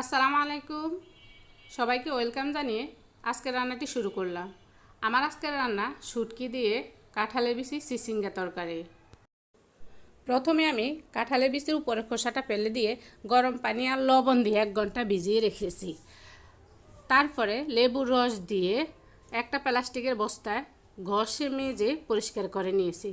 আসসালামু আলাইকুম। সবাইকে ওয়েলকাম জানিয়ে আজকের রান্নাটি শুরু করলাম। আমার আজকের রান্না শুটকি দিয়ে কাঁঠালের বিচি সিসিঙ্গা তরকারি। প্রথমে আমি কাঁঠালের বিচির উপরে খোসাটা ফেলে দিয়ে গরম পানি আর লবণ দিয়ে এক ঘণ্টা ভিজিয়ে রেখেছি। তারপরে লেবুর রস দিয়ে একটা প্লাস্টিকের বস্তায় ঘষে মেজে পরিষ্কার করে নিয়েছি।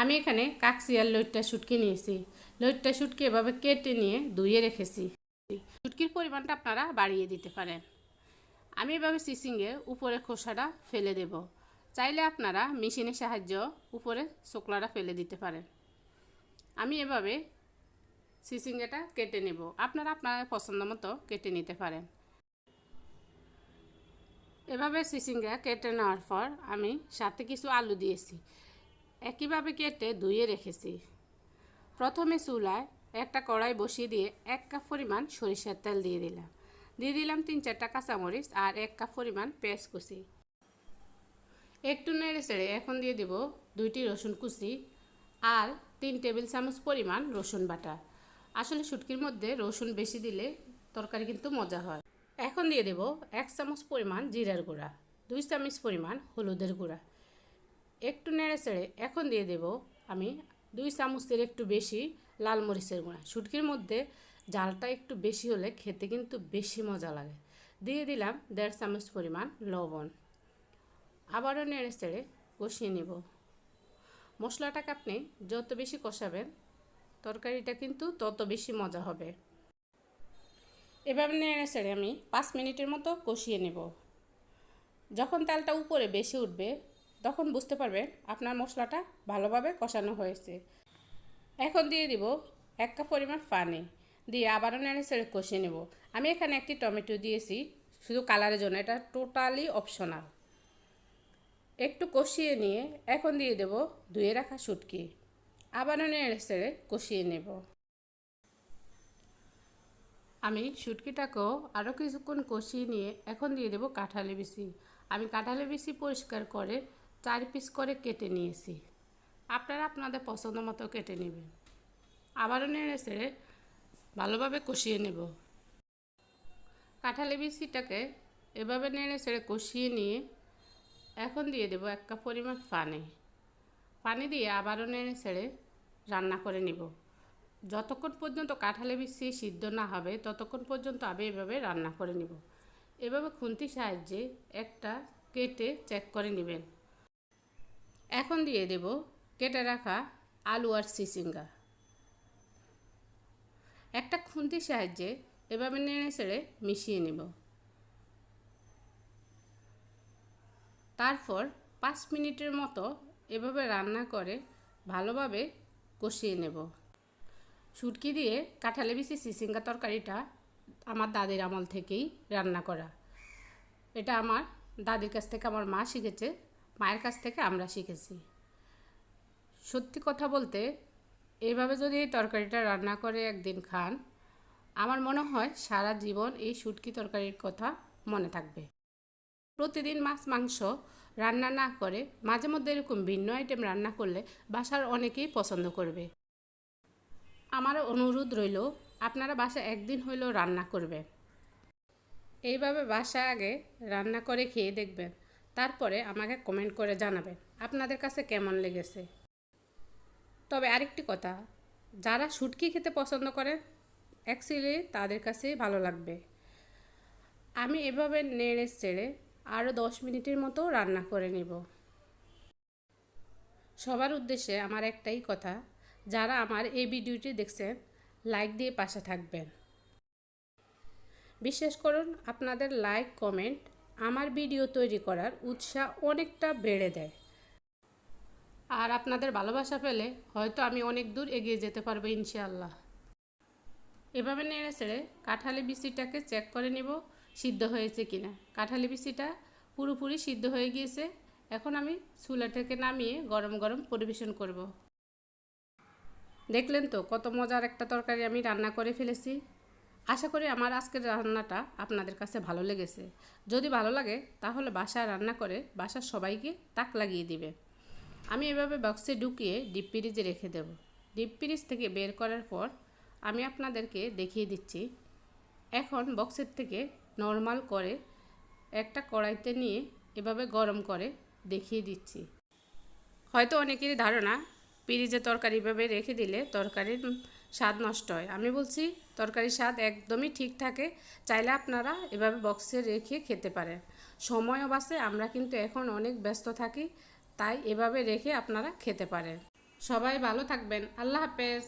আমি এখানে কাকসিয়ার লইট্টা শুটকি নিয়েছি। লইট্টা শুটকি এভাবে কেটে নিয়ে ধুয়ে রেখেছি। শুটকির পরিমাণটা আপনারা বাড়িয়ে দিতে পারেন। আমি এভাবে সিসিংয়ে উপরে খোসাটা ফেলে দেব। চাইলে আপনারা মেশিনের সাহায্য উপরে শোকলাটা ফেলে দিতে পারেন। আমি এভাবে সিসিংয়েটা কেটে নেব। আপনারা আপনার পছন্দ মতো কেটে নিতে পারেন। এভাবে সিসিঙ্গা কেটে নেওয়ার পর আমি সাথে কিছু আলু দিয়েছি। একইভাবে কেটে ধুয়ে রেখেছি। প্রথমে চুলায় একটা কড়াই বসিয়ে দিয়ে এক কাপ পরিমাণ সরিষার তেল দিয়ে দিলাম। দিয়ে দিলাম তিন চারটা কাঁচামরিচ আর এক কাপ পরিমাণ পেঁয়াজ কুচি। একটু নেড়ে চেড়ে এখন দিয়ে দিব দুইটি রসুন কুচি আর তিন টেবিল চামচ পরিমাণ রসুন বাটা। আসলে শুটকির মধ্যে রসুন বেশি দিলে তরকারি কিন্তু মজা হয়। এখন দিয়ে দেব এক চামচ পরিমাণ জিরার গুঁড়া, দুই চামচ পরিমাণ হলুদের গুঁড়া। একটু নেড়ে চেড়ে এখন দিয়ে দেব আমি দুই চামচের একটু বেশি লাল মরিচের গুঁড়া। শুটকির মধ্যে জালটা একটু বেশি হলে খেতে কিন্তু বেশি মজা লাগে। দিয়ে দিলাম দেড় চামচ পরিমাণ লবণ। আবারও নেড়ে চেড়ে কষিয়ে নেব। মশলাটাকে আপনি যত বেশি কষাবেন, তরকারিটা কিন্তু তত বেশি মজা হবে। এভাবে নেড়ে চেড়ে আমি পাঁচ মিনিটের মতো কষিয়ে নেব। যখন তেলটা উপরে বেশি উঠবে, তখন বুঝতে পারবেন আপনার মশলাটা ভালোভাবে কষানো হয়েছে। এখন দিয়ে দিব এক কাপ পরিমাণ পানি। দিয়ে আবারও নেড়ে ছেড়ে কষিয়ে নেব। আমি এখানে একটি টমেটো দিয়েছি, শুধু কালারের জন্য। এটা টোটালি অপশনাল। একটু কষিয়ে নিয়ে এখন দিয়ে দেব ধুয়ে রাখা শুটকি। আবারও নেড়ে ছেড়ে কষিয়ে নেব। আমি শুটকিটাকেও আরও কিছুক্ষণ কষিয়ে নিয়ে এখন দিয়ে দেব কাঁঠালি বিচি। আমি কাঁঠালি বিচি পরিষ্কার করে চার পিস করে কেটে নিয়েছি। আপনারা আপনাদের পছন্দ মতো কেটে নেবেন। আবারও নেড়ে ছেড়ে ভালোভাবে কষিয়ে নেব। কাঁঠালি বিচিটাকে এভাবে নেড়ে ছেড়ে কষিয়ে নিয়ে এখন দিয়ে দেব এক কাপ পরিমাণ পানি। পানি দিয়ে আবারও নেড়ে ছেড়ে রান্না করে নেব। যতক্ষণ পর্যন্ত কাঁঠালি বিচি সিদ্ধ না হবে, ততক্ষণ পর্যন্ত আমি এভাবে রান্না করে নেব। এভাবে খুন্তির সাহায্যে একটা কেটে চেক করে নেবেন। এখন দিয়ে দেব কেটে রাখা আলু আর সিসিঙ্গা। একটা খুন্তির সাহায্যে এভাবে নেড়ে ছেড়ে মিশিয়ে নেব। তারপর পাঁচ মিনিটের মতো এভাবে রান্না করে ভালোভাবে কষিয়ে নেব। শুটকি দিয়ে কাঁঠালে বিচি সিসিঙ্গা তরকারিটা আমার দাদির আমল থেকেই রান্না করা। এটা আমার দাদির কাছ থেকে আমার মা শিখেছে, মায়ের কাছ থেকে আমরা শিখেছি। সত্যি কথা বলতে এইভাবে যদি এই তরকারিটা রান্না করে একদিন খান, আমার মনে হয় সারা জীবন এই শুটকি তরকারির কথা মনে থাকবে। প্রতিদিন মাছ, মাংস রান্না না করে মাঝে মধ্যে এরকম ভিন্ন আইটেম রান্না করলে বাসার অনেকেই পছন্দ করবে। আমার অনুরোধ রইল, আপনারা বাসা একদিন হইলেও রান্না করবেন। এইভাবে বাসা আগে রান্না করে খেয়ে দেখবেন, তারপরে আমাকে কমেন্ট করে জানাবেন, আপনাদের কাছে কেমন লেগেছে? তবে আরেকটি কথা, যারা শুটকি খেতে পছন্দ করেন অ্যাকচুয়ালি তাদের কাছেই ভালো লাগবে। আমি এভাবে নেড়ে চেড়ে আরও দশ মিনিটের মতো রান্না করে নেব। সবার উদ্দেশ্যে আমার একটাই কথা, যারা আমার এই ভিডিওটি দেখছেন লাইক দিয়ে পাশে থাকবেন। বিশ্বাস করুন, আপনাদের লাইক কমেন্ট আমার ভিডিও তৈরি করার উৎসাহ অনেকটা বেড়ে দেয়। আর আপনাদের ভালোবাসা পেলে হয়তো আমি অনেক দূর এগিয়ে যেতে পারব ইনশাআল্লাহ। এভাবে নেড়ে ছেড়ে কাঁঠালি বিচিটাকে চেক করে নিব, সিদ্ধ হয়েছে কিনা। কাঁঠালি বিচিটা পুরোপুরি সিদ্ধ হয়ে গিয়েছে। এখন আমি চুলা থেকে নামিয়ে গরম গরম পরিবেশন করব। দেখলেন তো কত মজার একটা তরকারি আমি রান্না করে ফেলেছি। আশা করি আমার আজকের রান্নাটা আপনাদের কাছে ভালো লেগেছে। যদি ভালো লাগে তাহলে বাসায় রান্না করে বাসার সবাইকে তাক লাগিয়ে দিবে। আমি এভাবে বক্সে ঢুকিয়ে ডিপ ফ্রিজে রেখে দেব। ডিপ ফ্রিজ থেকে বের করার পর আমি আপনাদেরকে দেখিয়ে দিচ্ছি। এখন বক্সের থেকে নর্মাল করে একটা কড়াইতে নিয়ে এভাবে গরম করে দেখিয়ে দিচ্ছি। হয়তো অনেকেরই ধারণা পিরিজে তরকারি এভাবে রেখে দিলে তরকারির স্বাদ নষ্ট হয়। আমি বলছি, তরকারির স্বাদ একদমই ঠিক থাকে, চাইলে আপনারা এভাবে বক্সে রেখে খেতে পারেন। সময়ও বাঁচে আমরা কিন্তু এখন অনেক ব্যস্ত থাকি তাই এভাবে রেখে আপনারা খেতে পারেন। সবাই ভালো থাকবেন। আল্লাহ হাফেজ।